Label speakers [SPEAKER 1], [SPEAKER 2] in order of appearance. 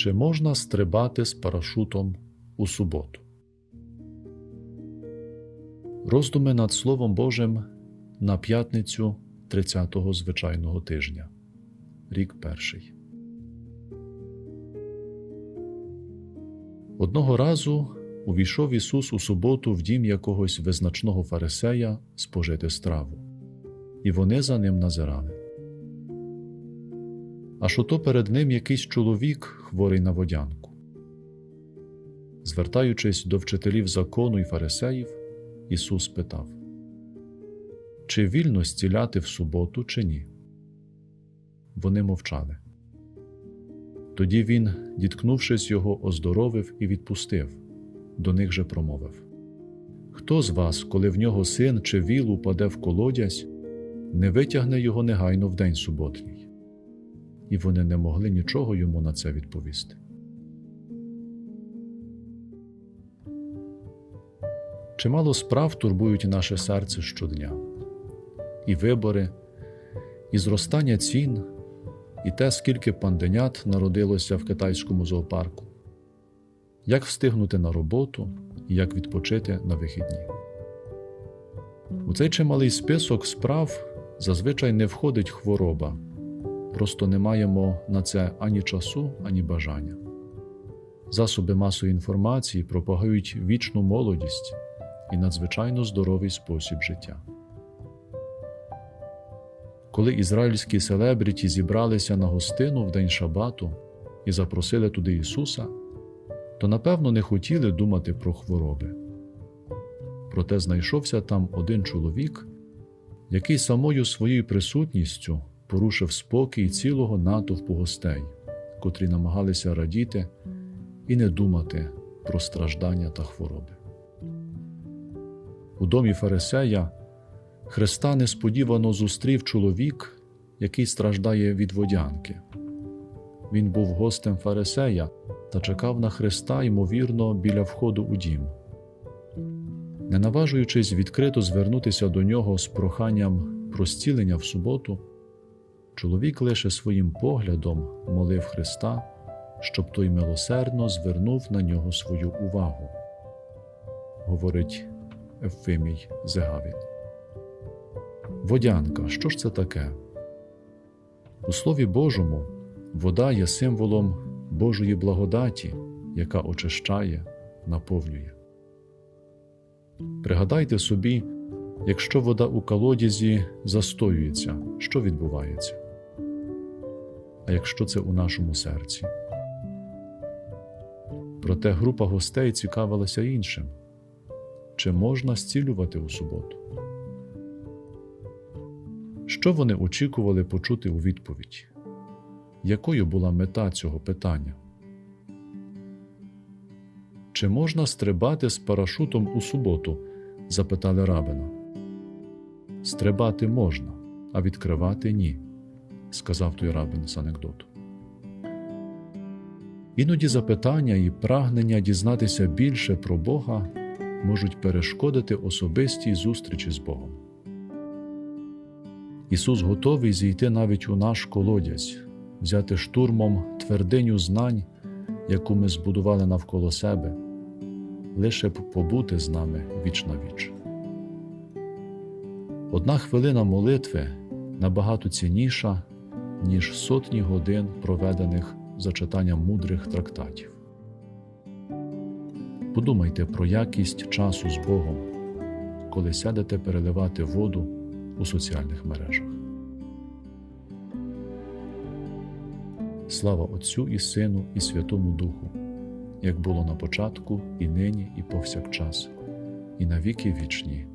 [SPEAKER 1] Чи можна стрибати з парашутом у суботу? Роздуми над Словом Божим на п'ятницю 30-го звичайного тижня. Рік перший. Одного разу увійшов Ісус у суботу в дім якогось визначного фарисея спожити страву, і вони за ним назирали. Аж ото перед ним якийсь чоловік, хворий на водянку. Звертаючись до вчителів закону і фарисеїв, Ісус питав: Чи вільно зціляти в суботу, чи ні? Вони мовчали. Тоді він, діткнувшись його, оздоровив і відпустив, до них же промовив: Хто з вас, коли в нього син чи віл упаде в колодязь, не витягне його негайно в день суботній? І вони не могли нічого йому на це відповісти. Чимало справ турбують наше серце щодня, і вибори, і зростання цін, і те, скільки панденят народилося в китайському зоопарку, як встигнути на роботу і як відпочити на вихідні. У цей чималий список справ зазвичай не входить хвороба, просто не маємо на це ані часу, ані бажання. Засоби масової інформації пропагують вічну молодість і надзвичайно здоровий спосіб життя. Коли ізраїльські селебріті зібралися на гостину в день Шабату і запросили туди Ісуса, то напевно не хотіли думати про хвороби. Проте знайшовся там один чоловік, який самою своєю присутністю порушив спокій цілого натовпу гостей, котрі намагалися радіти і не думати про страждання та хвороби. У домі Фарисея Христа несподівано зустрів чоловік, який страждає від водянки. Він був гостем Фарисея та чекав на Христа, ймовірно, біля входу у дім. Не наважуючись відкрито звернутися до нього з проханням про зцілення в суботу, чоловік лише своїм поглядом молив Христа, щоб той милосердно звернув на нього свою увагу. Говорить Ефимій Зегавін. Водянка, що ж це таке? У Слові Божому вода є символом Божої благодаті, яка очищає, наповнює. Пригадайте собі, якщо вода у колодязі застоюється, що відбувається? А якщо це у нашому серці? Проте група гостей цікавилася іншим чи можна зцілювати у суботу? Що вони очікували почути у відповідь? Якою була мета цього питання? Чи можна стрибати з парашутом у суботу? запитали рабина. Стрибати можна, а відкривати ні, сказав той рабин з анекдоту. Іноді запитання і прагнення дізнатися більше про Бога можуть перешкодити особистій зустрічі з Богом. Ісус готовий зійти навіть у наш колодязь, взяти штурмом твердиню знань, яку ми збудували навколо себе, лише б побути з нами віч на віч. Одна хвилина молитви набагато цінніша, ніж сотні годин, проведених за читанням мудрих трактатів. Подумайте про якість часу з Богом, коли сядете переливати воду у соціальних мережах. Слава Отцю і Сину, і Святому Духу, як було на початку, і нині, і повсякчас, і на віки вічні.